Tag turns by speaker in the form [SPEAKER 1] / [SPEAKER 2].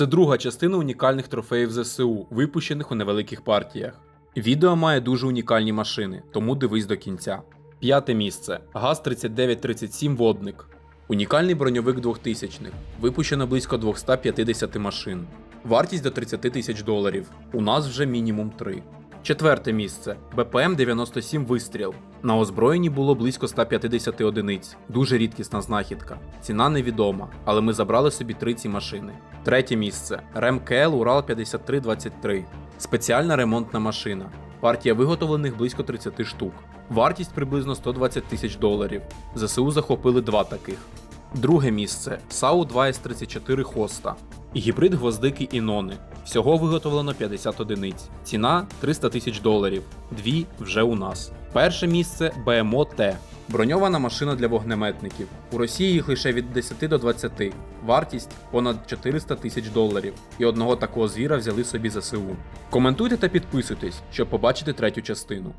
[SPEAKER 1] Це друга частина унікальних трофеїв ЗСУ, випущених у невеликих партіях. Відео має дуже унікальні машини, тому дивись до кінця. П'яте місце ГАЗ-3937 Водник. Унікальний броньовик 2000-х. Випущено близько 250 машин. Вартість до 30 тисяч доларів. У нас вже мінімум 3. Четверте місце БПМ-97 Вистріл. На озброєнні було близько 150 одиниць. Дуже рідкісна знахідка. Ціна невідома, але ми забрали собі три ці машини. Третє місце РМКЛ Урал 5323. Спеціальна ремонтна машина. Партія виготовлених близько 30 штук. Вартість приблизно 120 тисяч доларів. ЗСУ захопили два таких. Друге місце САУ 2С34 Хоста. Гібрид гвоздики і нони. Всього виготовлено 50 одиниць. Ціна 300 тисяч доларів. Дві вже у нас. Перше місце БМО Т. Броньована машина для вогнеметників. У Росії їх лише від 10 до 20. Вартість понад 400 тисяч доларів. І одного такого звіра взяли собі ЗСУ. Коментуйте та підписуйтесь, щоб побачити третю частину.